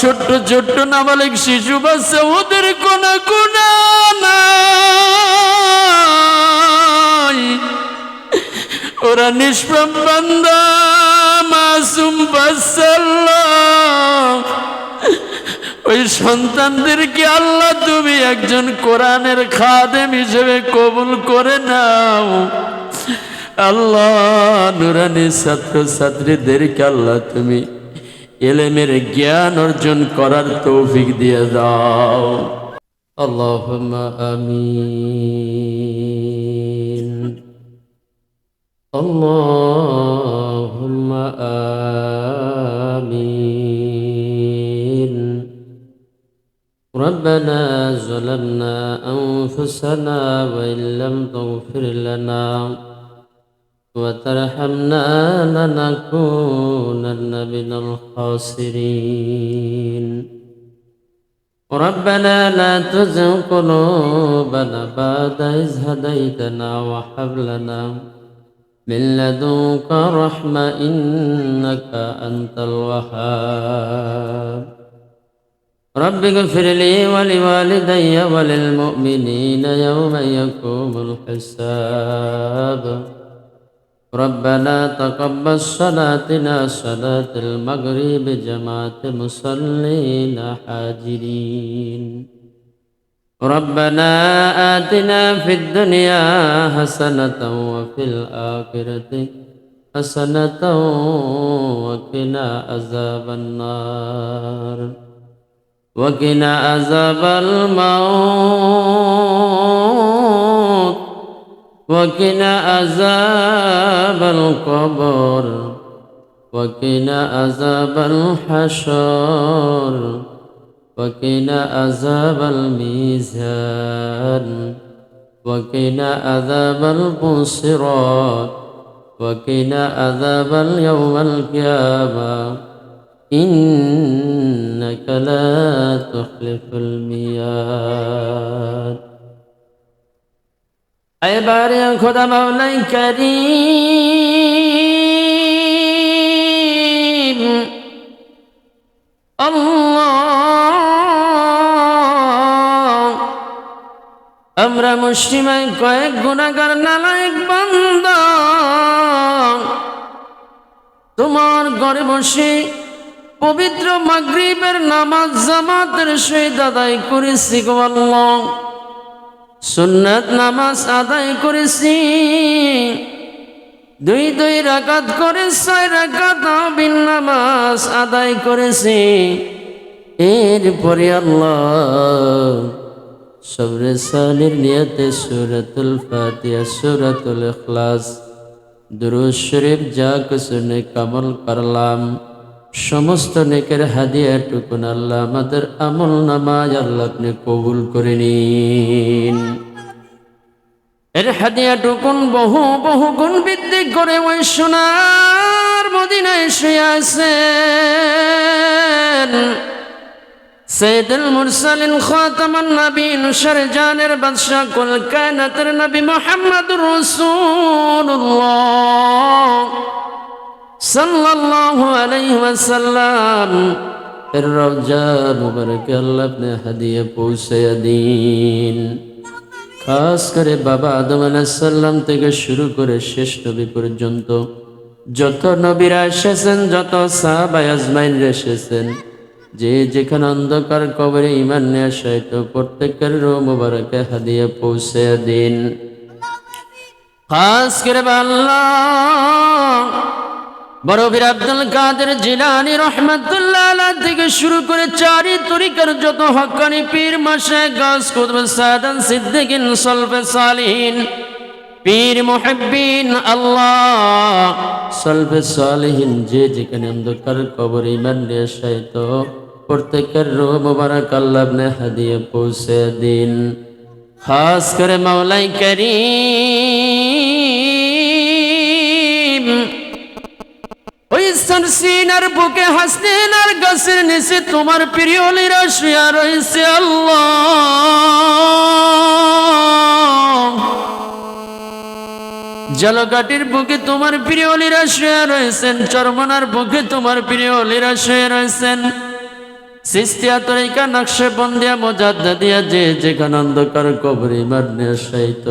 ছোট্ট ছোট্ট নাবালিক শিশু বাচ্চা, ওদের কোনা ওরা নিষ্প্রাম বান্দা, মাসুম ওই সন্তানদেরকে আল্লাহ তুমি একজন কোরআনের খাদেম হিসেবে কবুল করে নাও। আল্লাহ, নুরানি ছাত্র ছাত্রীদেরকে আল্লাহ তুমি এলেমের জ্ঞান অর্জন করার তৌফিক দিয়ে দাও আল্লাহ আমিন اللهم آمين ربنا ظلمنا أنفسنا وإن لم تغفر لنا وترحمنا لنكونن من الخاسرين. ربنا لا تزغ قلوبنا بعد إذ هديتنا وهب لنا من لدنك رحمة إنك أنت الوهاب. رب اغفر لي ولوالدي وللمؤمنين يوم يقوم الحساب. ربنا تقبل صلاتنا صلاة المغرب جماعة مصلين حاجرين ربنا آتنا في الدنيا حسنة وفي الآخرة حسنة وقنا عذاب النار. وقنا عذاب الموت. وقنا عذاب القبر وقنا عذاب الحشر وقنا عذاب الميزان وقنا عذاب البصرات وقنا عذاب اليوم القيامة. إنك لا تخلف الميعاد. এবারে খোদা মাওলাই করিম। আমরা মুসলিমাই কয়েক গুণাগার নালায়ক বন্দ। তোমার ঘরে বসে পবিত্র মাগরীবের নামাজ জামাতের সেই দাদাই করেছি গো আল্লাহ। সুন্নাত নামাজ আদায় করেছি। দুই দুই রাকাত করে ছয় রাকাত বিন নামাজ আদায় করেছি। এরপরে আল্লাহ সবরে সালির নিয়তে সুরতুল ফাতিহা, সুরতুল ইখলাস, দুরুদ শরীফ যা কিছু নেক আমল করলাম। সমস্ত নেকের হাদিয়া টুকুন আল্লাহ আমাদের আমল নামাজ আল্লাহ আপনি কবুল করে নিন। এর হাদিয়া টুকুন বহু বহু গুণ বৃদ্ধি করে ওই সোনার মদিনায় শুয়ে আছেন। সৈয়দুল মুরসালিন খাতামান নবীন সরজানের বাদশা কুল কায়নাতের নবী সাল্লাল্লাহু আলাইহি ওয়াসাল্লাম, এর রওজা মুবারকে আল্লাহ আপনি হাদিয়া পৌঁছে দিন। খাস করে বাবা আদম আলাইসাল্লাম থেকে শুরু করে শেষ নবী পর্যন্ত, যত নবীরা এসেছেন, যত সাহাবাই আজমাইন এসেছেন, যে যেখানে অন্ধকার কবরে ইমান নিয়ে সাহিত্য প্রত্যেকের রো মুবারকে হাদিয়ে পৌঁছে দিন। খাস করে আল্লাহ বড় বীর আব্দুল কাদের জিলানি রহমতুল্লাহ থেকে শুরু করে চারি তরিকার যত হকানি পীর মাসে গাছ কুতুব সাদান সিদ্দিকিন, সলফে সালিহিন। পীর, মুহিব্বিন, আল্লাহ। সলফে সালিহিন, যে যেখানে অন্ধকার কবর ইমান নিয়ে সাহিত প্রত্যেকের রো মুবারক আল্লাহ হাদিয়ে পৌঁছে দিন। খাস করে মাওলাই করিম। ওই সিনার বুকে হাসিনার গাছের নিচে তোমার প্রিয় লীরা শুয়া রয়েছে আল্লাহ। জলকাটির বুকে তোমার প্রিয় লীরা শুয়ে রয়েছেন, চরমনার বুকে তোমার প্রিয় লীরা শুয়ে রয়েছেন। সিস্তিয়া, তরিকা, নকশে, বন্দিয়া মোজাদ্দা দিয়া যে যেখানে অন্ধকার কবরি সাইত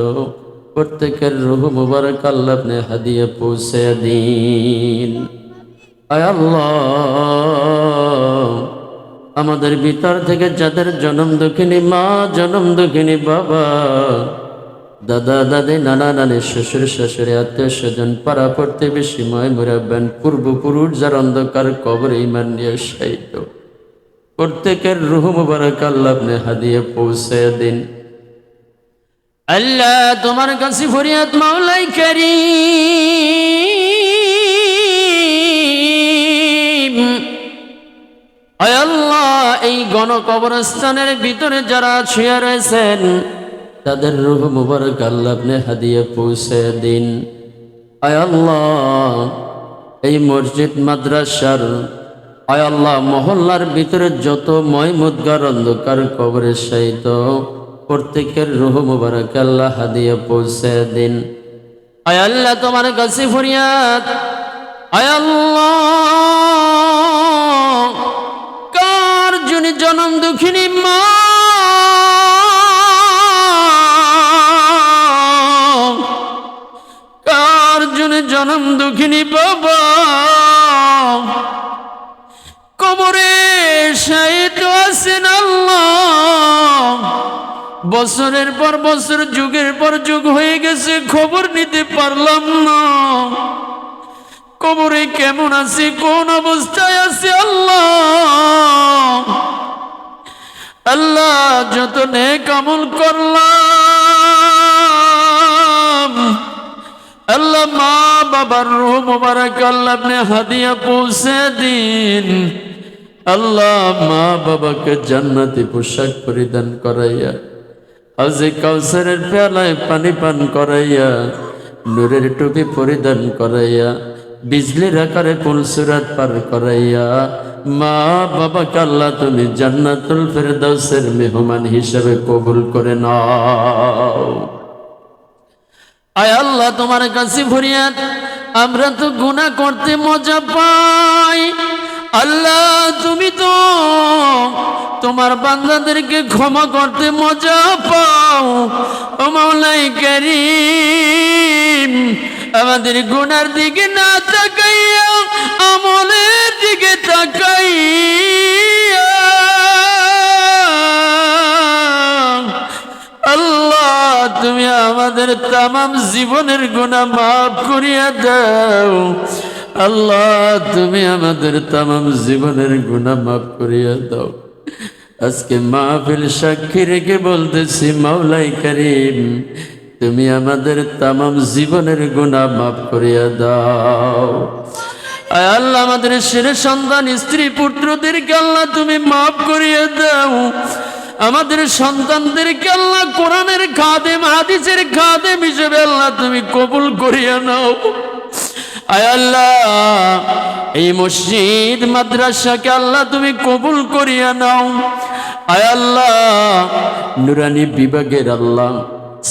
প্রত্যেকের রুহ মুবারক আল্লাহ হাদিয়ে পৌঁছে দিন। আমাদের ভিতর থেকে যাদের জনম দুঃখিনী মা, জনম দুঃখিনী বাবা, দাদা, দাদি, নানা, নানি, শ্বশুর, শাশুড়ি, আত্মীয় স্বজন, পাড়া পড়তে বেশি ময় মুরাবেন পূর্বপুরুষ, যার অন্ধকার কবর ইমান নিয়ে সাহিত্য প্রত্যেকের রুহ মুবারক আল্লাহ আপনি হাদিয়ে পৌঁছে দিন। আল্লাহ তোমার কাছে ফরিয়াদ মাওলাই করিম। আল্লাহ, এই গণ কবরস্থানের ভিতরে যারা শুয়ে রয়েছেন, তাদের রুহ মুবারক আল্লাহ আপনি হাদিয়ে পৌঁছে দিন। আল্লাহ, এই মসজিদ, মাদ্রাসার আল্লাহ, মহল্লার ভিতরে যত ময় মুদগার অন্ধকার কবরে সাহিত প্রত্যেকের রুহ মুবারক আল্লাহ হাদিয়ে পৌঁছে দিন। আল্লাহ, তোমার কাছে ফরিয়াদ। আল্লাহ দুঃখিনী মা। কার জন্য জনম দুঃখিনী বাবা? কবরে আল্লাহ। বছরের পর বছর, যুগের পর যুগ হয়ে গেছে, খবর নিতে পারলাম না। কবরে কেমন আছে, কোন অবস্থায় আছে আল্লাহ? আল্লাহ যত নেক আমল করলাম, আল্লাহ মা বাবার রুহ মোবারক আল্লাহ আপনি হাদিয়া পৌঁছে দিন। আল্লাহ মা বাবাকে জান্নাতি পোশাক পরিধান করাইয়া, হাজে কাউসারের পেয়ালায় পানি পান করাইয়া, নূরের টুপি পরিধান করাইয়া, বিজলির আকারে পুলসুরাত পার করাইয়া মা বাবাকে আল্লাহ তুমি জান্নাতুল ফেরদাউসের মেহমান হিসাবে কবুল করে নাও। আয় আল্লাহ তোমার কাছে ফরিয়াদ, আমরা তো গুনাহ করতে মজা পাই। আল্লাহ তুমি তো তোমার বান্দাদেরকে ক্ষমা করতে মজা পাও। ও মাওলাই করিম আমাদের গুনার দিকে না তাকাইয়া, আমলের দিকে তাকাইয়া। আল্লাহ, তুমি আমাদের তামাম জীবনের গুণা মাফ করিয়া দাও। আল্লাহ, তুমি আমাদের তামাম জীবনের গুণা মাফ করিয়া দাও। আজকে মাহফিল সাক্ষী রেখে বলতেছি, মাওলাই করিম তুমি আমাদের তামাম জীবনের গুণা মাফ করিয়া দাও। আল্লাহ, আমাদের সেরে সন্তান, স্ত্রী, পুত্রদেরকে আল্লাহ তুমি মাফ করিয়া দাও। আমাদের সন্তানদেরকে আল্লাহ কোরআনের খাদেম, হাদিসের খাদেম হিসেবে আল্লাহ তুমি কবুল করিয়া নাও। আয় আল্লাহ, এই মসজিদ, মাদ্রাসাকে আল্লাহ তুমি কবুল করিয়া নাও। আয় আল্লাহ, নুরানি বিভাগের আল্লাহ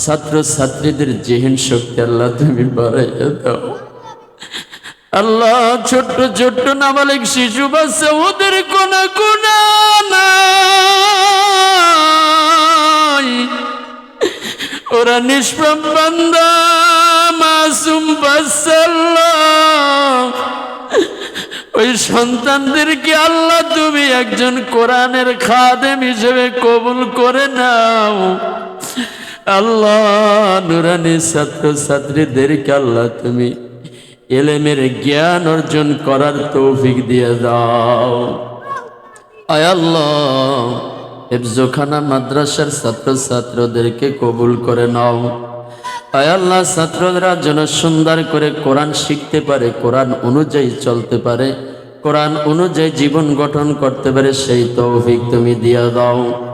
ছাত্র ছাত্রীদের জেহেন শক্তি আল্লাহ তুমি বাড়াইয়া দাও। আল্লাহ ছোট্ট ছোট্ট নাবালিক শিশু বাচ্চা, ওদের কোন ওরা নিষ্পাপ বান্দা, মাসুম বাসাল্লাহ ওই সন্তানদেরকে আল্লাহ তুমি একজন কোরআনের খাদেম হিসেবে কবুল করে নাও। আল্লাহ নুরানি ছাত্র ছাত্রীদেরকে আল্লাহ তুমি এলেমের জ্ঞান অর্জন করার তৌফিক দিয়ে দাও। আয় আল্লাহ, হেফজোখানা মাদ্রাসার ছাত্র ছাত্রদেরকে কবুল করে নাও। আয় আল্লাহ, ছাত্ররা যেন সুন্দর করে কোরআন শিখতে পারে, কোরআন অনুযায়ী চলতে পারে, কোরআন অনুযায়ী জীবন গঠন করতে পারে, সেই তৌফিক তুমি দিয়ে দাও।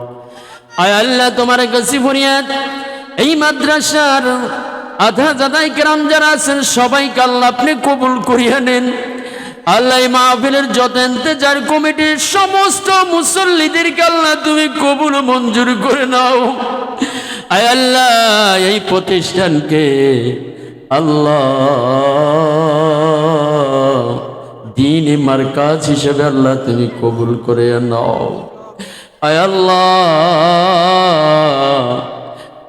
আয় আল্লাহ, তোমার কাছে ফরিয়াদ এই মাদ্রাসার আধা জাদাই কেরাম যারা আছেন, সবাইকে আল্লাহ আপনি কবুল করিয়া নেন। আল্লাহ মাহফিলের যত যার কমিটির সমস্ত মুসল্লিদেরকে আল্লাহ তুমি কবুল মঞ্জুর করে নাও। আয় আল্লাহ, এই প্রতিষ্ঠানকে আল্লাহ দিন মার্কাজ হিসেবে আল্লাহ তুমি কবুল করে নাও।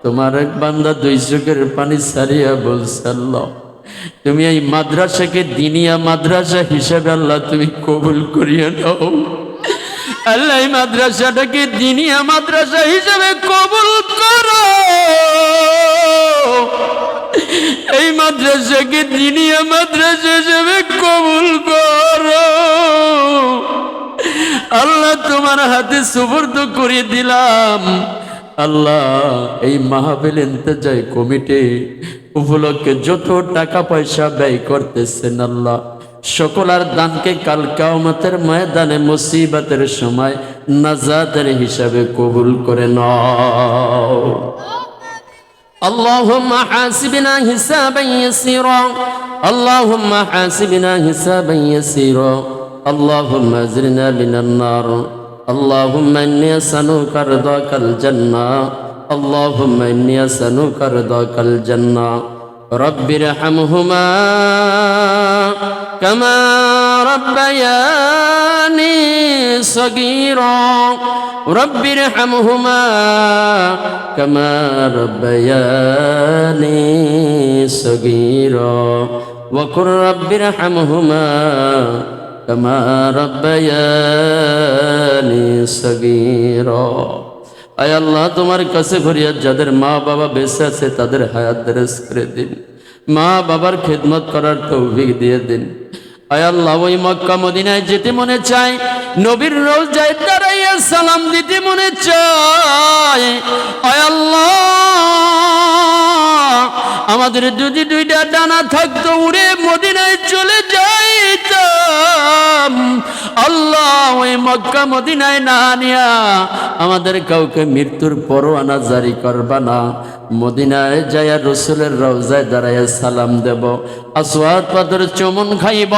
তোমার এক বান্দা দুই চোখের পানি সারিয়া বলছে, আল্লাহ, তুমি এই মাদ্রাসাকে দিনিয়া মাদ্রাসা হিসেবে আল্লাহ তুমি কবুল করিয়া নাও। আল্লাহ, এই মাদ্রাসাটাকে দিনিয়া মাদ্রাসা হিসেবে কবুল করো। এই মাদ্রাসাকে দিনিয়া মাদ্রাসা হিসেবে কবুল করো। আল্লাহ তোমার হাতে সুবর্দ করে দিলাম আল্লাহ এই মাহবিল ইন্তজাই কমিটি উপলক্ষে যত টাকা পয়সা ব্যয় করতেছেন আল্লাহ সকল আর দানকে কাল কামতের ময়দানে মুসিবতের সময় নাজাদের হিসাবে কবুল করে নাও اللهم حاسبنا حسابا يسيرا اللهم حاسبنا حسابا يسيرا اللهم اجرنا من النار اللهم اني اسالك رضاك الجنه اللهم اني اسالك رضاك الجنه رب ارحمهما كما ربياني صغيرا رب ارحمهما كما ربياني صغيرا وقل رب ارحمهما كما ربياني صغيرا আয় আল্লাহ তোমার কাছে ফরিয়াদ যাদের মা বাবা বেঁচে আছে তাদের হায়াত দেরেস করে দিন মা বাবার খেদমত করার তৌফিক দিয়ে দিন আয় আল্লাহ ওই মক্কা মদিনায় যেতে মনে চায় নবীর রোজায় দাঁড়াইয়া সালাম দিতে মনে চায় আয় আল্লাহ আমাদের যদি দুইটা ডানা থাকতো উড়ে মদিনায় চলে আল্লাহ, ওই মক্কা মদিনায় না নিয়া আমাদের কাউকে মৃত্যুর পরোয়ানা জারি করবা না। মদিনায় যাইয়া রসুলের রওজায় দাঁড়াইয়া সালাম দেব, আসওয়াদ পাথর চমন খাইব।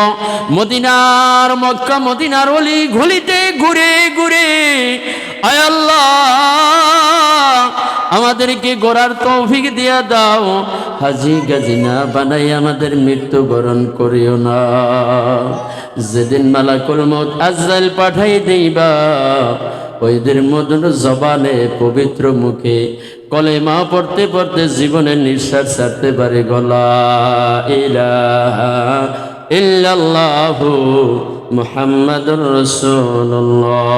মদিনার মক্কা মদিনার অলি ঘুলিতে ঘুরে ঘুরে, আয় আল্লাহ আমাদেরকে গোড়ার তৌফিক দিয়া দাও। হাজি গাজিনা বানাই আমাদের মৃত্যু বরণ করিও না। যেদিন মালাকুল মত আজরাইল পাঠাই দেইবা, ওইদের মধুর জবানে পবিত্র মুখে কলেমা পড়তে পড়তে জীবনের নিঃশ্বাস ছাড়তে পারে গলা। ইলাহা ইল্লাল্লাহু মুহাম্মাদুর রাসূলুল্লাহ।